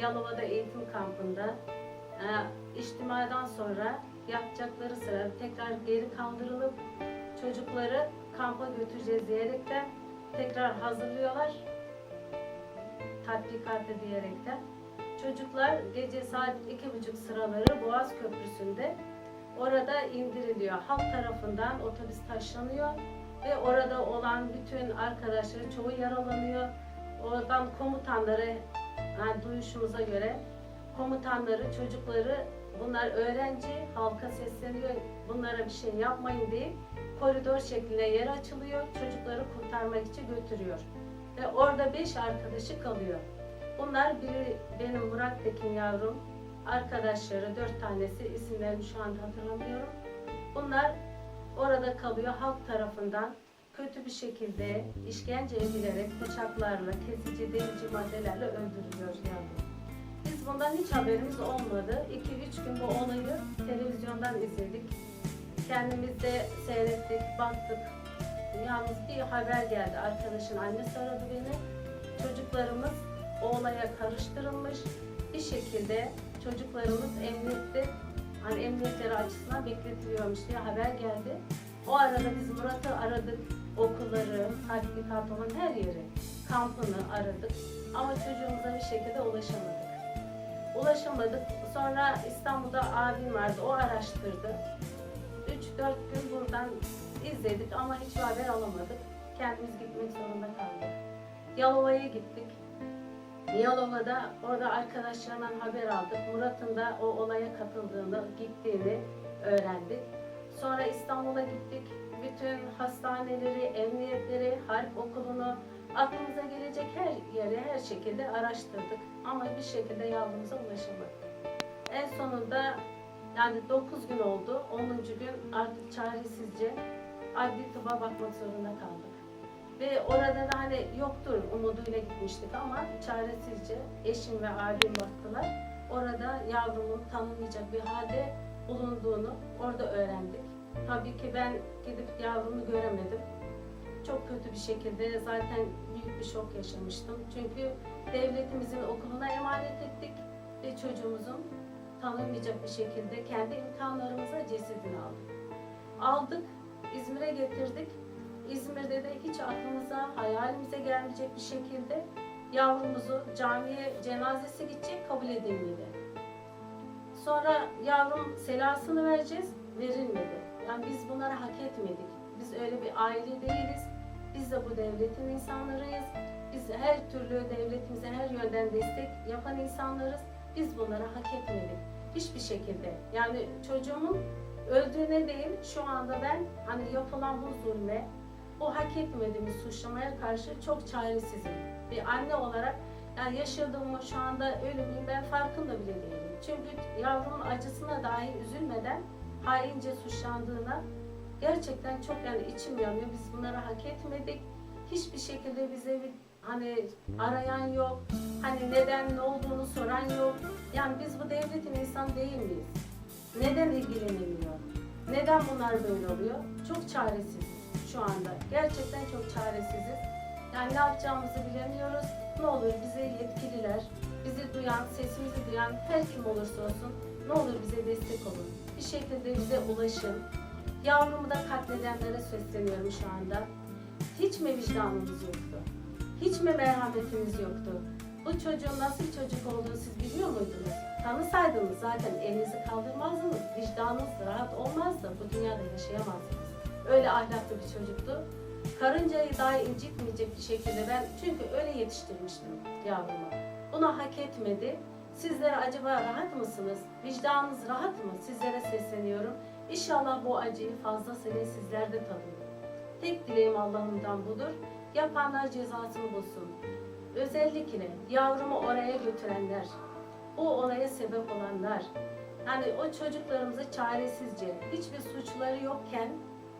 Yalova'da eğitim kampında e, içtimadan sonra yapacakları sıra tekrar geri kaldırılıp çocukları kampa götüreceğiz diyerekten tekrar hazırlıyorlar. Tatbikatı diyerekten. Çocuklar gece saat iki buçuk sıraları Boğaz Köprüsü'nde orada indiriliyor. Halk tarafından otobüs taşlanıyor ve orada olan bütün arkadaşları çoğu yaralanıyor. Oradan komutanları yani duyuşumuza göre komutanları, çocukları bunlar öğrenci halka sesleniyor. Bunlara bir şey yapmayın deyip koridor şeklinde yer açılıyor. Çocukları kurtarmak için götürüyor. Ve orada beş arkadaşı kalıyor. Bunlar biri benim Murat Tekin yavrum, arkadaşları dört tanesi isimlerini şu anda hatırlamıyorum. Bunlar orada kalıyor halk tarafından kötü bir şekilde işkence edilerek bıçaklarla, kesici, delici maddelerle öldürülüyor yavrum. Biz bundan hiç haberimiz olmadı. 2-3 gün bu olayı televizyondan izledik. Kendimiz de seyrettik, baktık. Yalnız bir haber geldi. Arkadaşın annesi aradı beni. Çocuklarımız o olaya karıştırılmış. Bir şekilde çocuklarımız emniyette, hani emniyetleri açısından bekletiliyormuş diye haber geldi. O arada biz Murat'ı aradık. Okulları, tatbikat olan her yeri, kampını aradık. Ama çocuğumuza bir şekilde ulaşamadık. Ulaşamadık. Sonra İstanbul'da abim vardı. O araştırdı. 3-4 gün buradan izledik ama hiçbir haber alamadık. Kendimiz gitmek zorunda kaldık. Yalova'ya gittik. Yalova'da orada arkadaşlarından haber aldık. Murat'ın da o olaya katıldığını, gittiğini öğrendik. Sonra İstanbul'a gittik. Harp okulunu, aklımıza gelecek her yeri her şekilde araştırdık. Ama bir şekilde yavrumuza ulaşamadık. En sonunda yani 9 gün oldu. 10. gün artık çaresizce adli tıba bakmak zorunda kaldık. Ve orada da hani yoktur umuduyla gitmiştik ama çaresizce eşim ve abim baktılar. Orada yavrumun tanınmayacak bir halde bulunduğunu orada öğrendik. Tabii ki ben gidip yavrumu göremedim. Çok kötü bir şekilde zaten büyük bir şok yaşamıştım. Çünkü devletimizin okuluna emanet ettik ve çocuğumuzun tanınmayacak bir şekilde kendi imkanlarımıza cesedini aldık. Aldık, İzmir'e getirdik. İzmir'de de hiç aklımıza, hayalimize gelmeyecek bir şekilde yavrumuzu camiye cenazesi gidecek kabul edilmedi. Sonra yavrum selasını vereceğiz, verilmedi. Yani biz bunları hak etmedik. Biz öyle bir aile değiliz. Biz de bu devletin insanlarıyız. Biz her türlü devletimize her yönden destek yapan insanlarız. Biz bunları hak etmedik. Hiçbir şekilde. Yani çocuğumun öldüğüne değil şu anda ben hani yapılan bu zulme, o hak etmediğimiz suçlamaya karşı çok çaresizim. Bir anne olarak yani yaşadığımı şu anda ölümün ben farkında bile değilim. Çünkü yavrumun acısına dahi üzülmeden haince suçlandığına gerçekten çok yani içim yanıyor. Biz bunları hak etmedik. Hiçbir şekilde bize bir hani arayan yok. Hani neden ne olduğunu soran yok. Yani biz bu devletin insan değil miyiz? Neden ilgilenemiyor? Neden bunlar böyle oluyor? Çok çaresiziz şu anda. Gerçekten çok çaresiziz. Yani ne yapacağımızı bilemiyoruz. Ne olur bize yetkililer, bizi duyan, sesimizi duyan her kim olursa olsun ne olur bize destek olun. Bir şekilde bize ulaşın. Yavrumu da katledenlere sesleniyorum şu anda. Hiç mi vicdanımız yoktu? Hiç mi merhametimiz yoktu? Bu çocuğun nasıl çocuk olduğunu siz biliyor muydunuz? Tanısaydınız zaten elinizi kaldırmazdınız, vicdanınız rahat olmazdı, bu dünyada yaşayamazdınız. Öyle ahlaklı bir çocuktu. Karıncayı dahi incitmeyecek bir şekilde ben çünkü öyle yetiştirmiştim yavrumu. Bunu hak etmedi. Sizler acaba rahat mısınız? Vicdanınız rahat mı? Sizlere sesleniyorum. İnşallah bu acıyı fazlasıyla sizler de tadın. Tek dileğim Allah'ımdan budur. Yapanlar cezasını bulsun. Özellikle yavrumu oraya götürenler, o olaya sebep olanlar, hani o çocuklarımızı çaresizce, hiçbir suçları yokken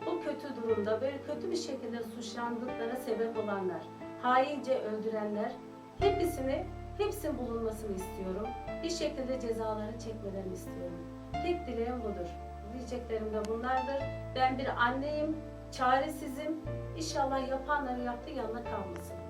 bu kötü durumda böyle kötü bir şekilde suçlandıklarına sebep olanlar, haince öldürenler, hepsini, hepsinin bulunmasını istiyorum. Bir şekilde cezaları çekmelerini istiyorum. Tek dileğim budur. Diyeceklerim de bunlardır. Ben bir anneyim, çaresizim. İnşallah yapanların yaptığı yanına kalmasın.